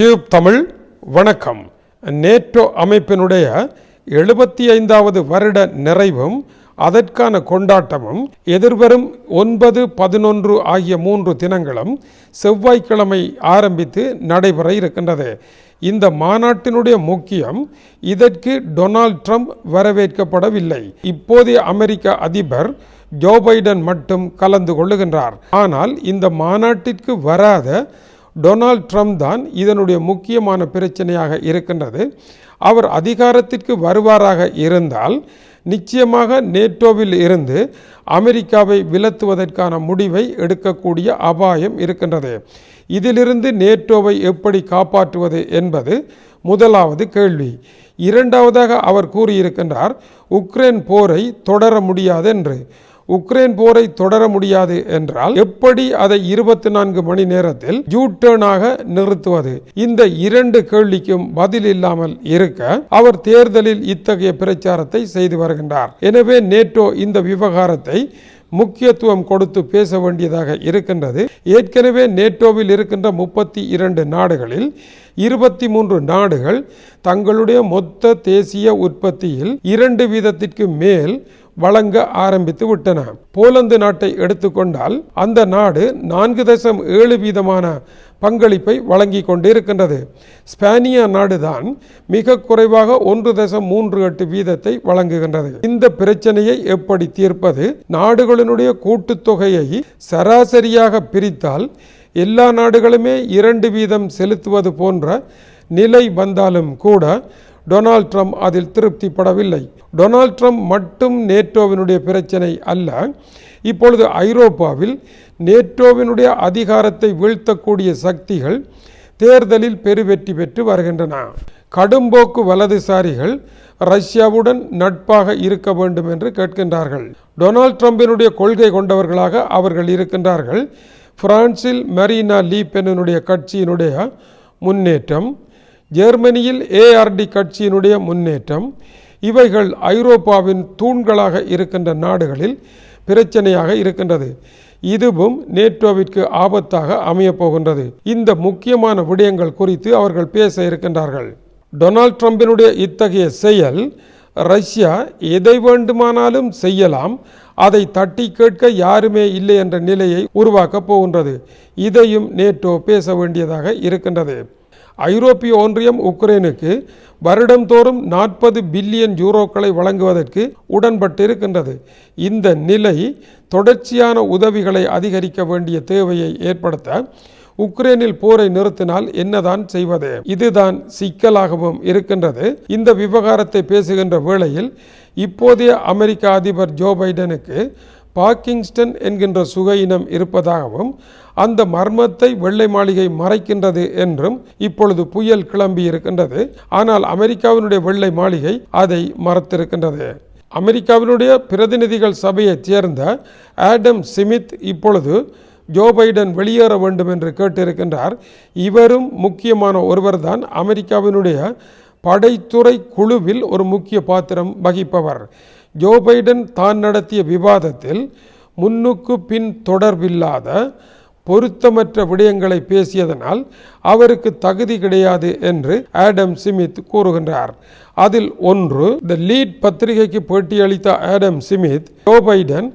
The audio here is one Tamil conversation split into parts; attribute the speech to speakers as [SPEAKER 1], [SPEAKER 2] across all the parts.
[SPEAKER 1] டியூப் தமிழ் வணக்கம். நேட்டோ அமைப்பினுடைய எழுபத்தி ஐந்தாவது வருட நிறைவும் அதற்கான கொண்டாட்டமும் எதிர்வரும் ஒன்பது பதினொன்று ஆகிய மூன்று தினங்களும் செவ்வாய்க்கிழமை ஆரம்பித்து நடைபெற இருக்கின்றது. இந்த மாநாட்டினுடைய முக்கியம் இதற்கு டொனால்ட் ட்ரம்ப் வரவேற்கப்படவில்லை. இப்போதைய அமெரிக்க அதிபர் ஜோ பைடன் மட்டும் கலந்து கொள்ளுகின்றார். ஆனால் இந்த மாநாட்டிற்கு வராத டொனால்ட் ட்ரம்ப் தான் இதனுடைய முக்கியமான பிரச்சனையாக இருக்கின்றது. அவர் அதிகாரத்திற்கு வருவாராக இருந்தால் நிச்சயமாக நேட்டோவில் இருந்து அமெரிக்காவை விலத்துவதற்கான முடிவை எடுக்கக்கூடிய அபாயம் இருக்கின்றது. இதிலிருந்து நேட்டோவை எப்படி காப்பாற்றுவது என்பது முதலாவது கேள்வி. இரண்டாவதாக அவர் கூறியிருக்கின்றார் உக்ரைன் போரை தொடர முடியாது என்று. உக்ரைன் போரை தொடர முடியாது என்றால் எப்படி அதை இருபத்தி நான்கு மணி நேரத்தில் ஜூட்டர்னாக நிறுத்துவது? இந்த இரண்டு கேள்விக்கும் பதில் இல்லாமல் இருக்க அவர் தேர்தலில் இத்தகைய பிரச்சாரத்தை செய்து வருகின்றார். எனவே நேட்டோ இந்த விவகாரத்தை முக்கியத்துவம் கொடுத்து பேச வேண்டியதாக இருக்கின்றது. ஏற்கனவே நேட்டோவில் இருக்கின்ற முப்பத்தி இரண்டு நாடுகளில் இருபத்தி மூன்று நாடுகள் தங்களுடைய மொத்த தேசிய உற்பத்தியில் இரண்டு வீதத்திற்கு மேல் வழங்க ஆரம்பித்து விட்டன. போலந்து நாட்டை எடுத்துக்கொண்டால் அந்த நாடு நான்கு தசம் ஏழு வீதமான பங்களிப்பை வழங்கி கொண்டிருக்கின்றது. ஸ்பானியா நாடுதான் மிக குறைவாக ஒன்று தசம் மூன்று எட்டு வீதத்தை வழங்குகின்றது. இந்த பிரச்சனையை எப்படி தீர்ப்பது? நாடுகளினுடைய கூட்டுத்தொகையை சராசரியாக பிரித்தால் எல்லா நாடுகளுமே இரண்டு வீதம் செலுத்துவது போன்ற நிலை வந்தாலும் கூட டொனால்ட் ட்ரம்ப் அதில் திருப்திப்படவில்லை. டொனால்ட் ட்ரம்ப் மட்டும் நேட்டோவினுடைய பிரச்சனை அல்ல. இப்பொழுது ஐரோப்பாவில் நேட்டோவினுடைய அதிகாரத்தை வீழ்த்தக்கூடிய சக்திகள் தேர்தலில் பெருவெற்றி பெற்று வருகின்றன. கடும்போக்கு வலதுசாரிகள் ரஷ்யாவுடன் நட்பாக இருக்க வேண்டும் என்று கேட்கின்றார்கள். டொனால்ட் ட்ரம்பினுடைய கொள்கை கொண்டவர்களாக அவர்கள் இருக்கின்றார்கள். பிரான்சில் மரீனா லீ பென்னுடைய கட்சியினுடைய முன்னேற்றம் ஜெர்மனியில் ஏஆர்டி கட்சியினுடைய முன்னேற்றம் இவைகள் ஐரோப்பாவின் தூண்களாக இருக்கின்ற நாடுகளில் பிரச்சனையாக இருக்கின்றது. இதுவும் நேட்டோவிற்கு ஆபத்தாக அமையப்போகின்றது இந்த முக்கியமான விடயங்கள் குறித்து அவர்கள் பேச இருக்கின்றார்கள். டொனால்ட் ட்ரம்பினுடைய இத்தகைய செயல் ரஷ்யா எதை வேண்டுமானாலும் செய்யலாம் அதை தட்டி கேட்க யாருமே இல்லை என்ற நிலையை உருவாக்கப் போகின்றது. இதையும் நேட்டோ பேச வேண்டியதாக இருக்கின்றது. ஐரோப்பிய ஒன்றியம் உக்ரைனுக்கு வருடந்தோறும் நாற்பது பில்லியன் யூரோக்களை வழங்குவதற்கு உடன்பட்டிருக்கின்றது. இந்த நிலை தொடர்ச்சியான உதவிகளை அதிகரிக்க வேண்டிய தேவையை ஏற்படுத்த உக்ரைனில் போரை நிறுத்தினால் என்னதான் செய்வது? இதுதான் சிக்கலாகவும் இருக்கின்றது. இந்த விவகாரத்தை பேசுகின்ற வேளையில் இப்போதைய அமெரிக்க அதிபர் ஜோ பைடனுக்கு பார்க்கிங்ஸ்டன் என்கின்ற சுகையினம் இருப்பதாகவும் அந்த மர்மத்தை வெள்ளை மாளிகை மறைக்கின்றது என்றும் இப்பொழுது புயல் கிளம்பி இருக்கின்றது. ஆனால் அமெரிக்காவினுடைய வெள்ளை மாளிகை அதை மறைத்திருக்கின்றது. அமெரிக்காவினுடைய பிரதிநிதிகள் சபையைச் சேர்ந்த ஆடம் சிமித் இப்பொழுது ஜோ பைடன் வெளியேற வேண்டும் என்று கேட்டிருக்கின்றார். இவரும் முக்கியமான ஒருவர்தான். அமெரிக்காவினுடைய படைத்துறை குழுவில் ஒரு முக்கிய பாத்திரம் வகிப்பவர். ஜோ பைடன் தான் நடத்திய விவாதத்தில் முன்னுக்கு பின் தொடர்பில்லாத பொருத்தமற்ற விடயங்களை பேசியதனால் அவருக்கு தகுதி கிடையாது என்று ஆடம் சிமித் கூறுகின்றார். அதில் ஒன்று த லீட் பத்திரிகைக்கு பேட்டியளித்த ஆடம் சிமித் ஜோ பைடன்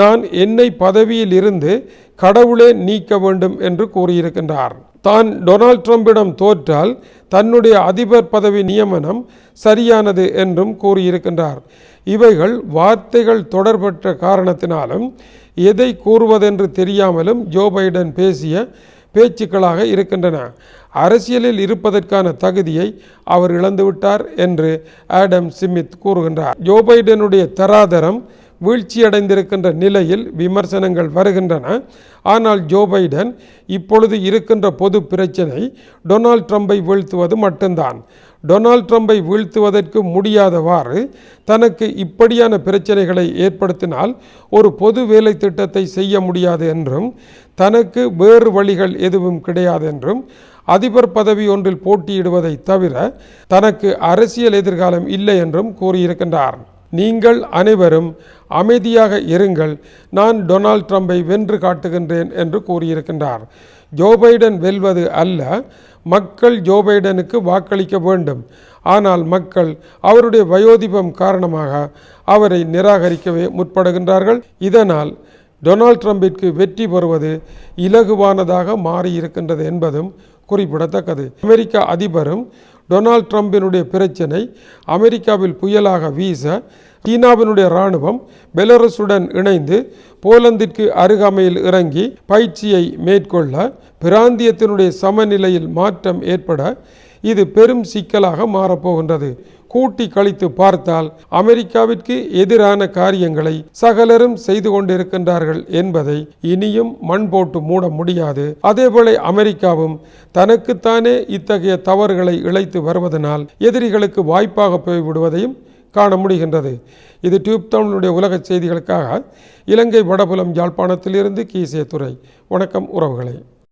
[SPEAKER 1] நான் என்னை பதவியில் இருந்து கடவுளே நீக்க வேண்டும் என்று கூறியிருக்கின்றார். தான் டொனால்ட் ட்ரம்பிடம் தோற்றால் தன்னுடைய அதிபர் பதவி நியமனம் சரியானது என்றும் கூறியிருக்கின்றார். இவைகள் வார்த்தைகள் தொடர்பற்ற காரணத்தினாலும் எதை கூறுவதென்று தெரியாமலும் ஜோ பைடன் பேசிய பேச்சுக்களாக இருக்கின்றன. அரசியலில் இருப்பதற்கான தகுதியை அவர் இழந்துவிட்டார் என்று ஆடம் சிமித் கூறுகின்றார். ஜோ பைடனுடைய தராதரம் வீழ்ச்சியடைந்திருக்கின்ற நிலையில் விமர்சனங்கள் வருகின்றன. ஆனால் ஜோ பைடன் இப்பொழுது இருக்கின்ற பொது பிரச்சனை டொனால்ட் ட்ரம்பை வீழ்த்துவது மட்டும்தான். டொனால்ட் ட்ரம்பை வீழ்த்துவதற்கு முடியாதவாறு தனக்கு இப்படியான பிரச்சனைகளை ஏற்படுத்தினால் ஒரு பொது வேலை திட்டத்தை செய்ய முடியாது என்றும் தனக்கு வேறு வழிகள் எதுவும் கிடையாது என்றும் அதிபர் பதவி ஒன்றில் போட்டியிடுவதை தவிர தனக்கு அரசியல் எதிர்காலம் இல்லை என்றும் கூறியிருக்கின்றார். நீங்கள் அனைவரும் அமைதியாக இருங்கள். நான் டொனால்ட் ட்ரம்பை வென்று காட்டுகின்றேன் என்று கூறியிருக்கின்றார். ஜோ பைடன் வெல்வது அல்ல. மக்கள் ஜோ பைடனுக்கு வாக்களிக்க வேண்டும். ஆனால் மக்கள் அவருடைய வயோதிபம் காரணமாக அவரை நிராகரிக்கவே முற்படுகின்றார்கள். இதனால் டொனால்ட் ட்ரம்பிற்கு வெற்றி பெறுவது இலகுவானதாக மாறியிருக்கின்றது என்பதும் குறிப்பிடத்தக்கது. அமெரிக்க அதிபரும் டொனால்ட் ட்ரம்பினுடைய பிரச்சினை அமெரிக்காவில் புயலாக வீச சீனாவினுடைய இராணுவம் பெலரஸுடன் இணைந்து போலந்திற்கு அருகாமையில் இறங்கி பயிற்சியை மேற்கொள்ள பிராந்தியத்தினுடைய சமநிலையில் மாற்றம் ஏற்பட இது பெரும் சிக்கலாக மாறப்போகின்றது. கூட்டி கழித்து பார்த்தால் அமெரிக்காவிற்கு எதிரான காரியங்களை சகலரும் செய்து கொண்டிருக்கின்றார்கள் என்பதை இனியும் மண் போட்டு மூட முடியாது. அதேபோல அமெரிக்காவும் தனக்குத்தானே இத்தகைய தவறுகளை இழைத்து வருவதனால் எதிரிகளுக்கு வாய்ப்பாக போய்விடுவதையும் காண முடிகின்றது. இது டியூப் தமிழுடைய உலக செய்திகளுக்காக இலங்கை வடபுலம் யாழ்ப்பாணத்திலிருந்து கீசே துறை வணக்கம் உறவுகளை.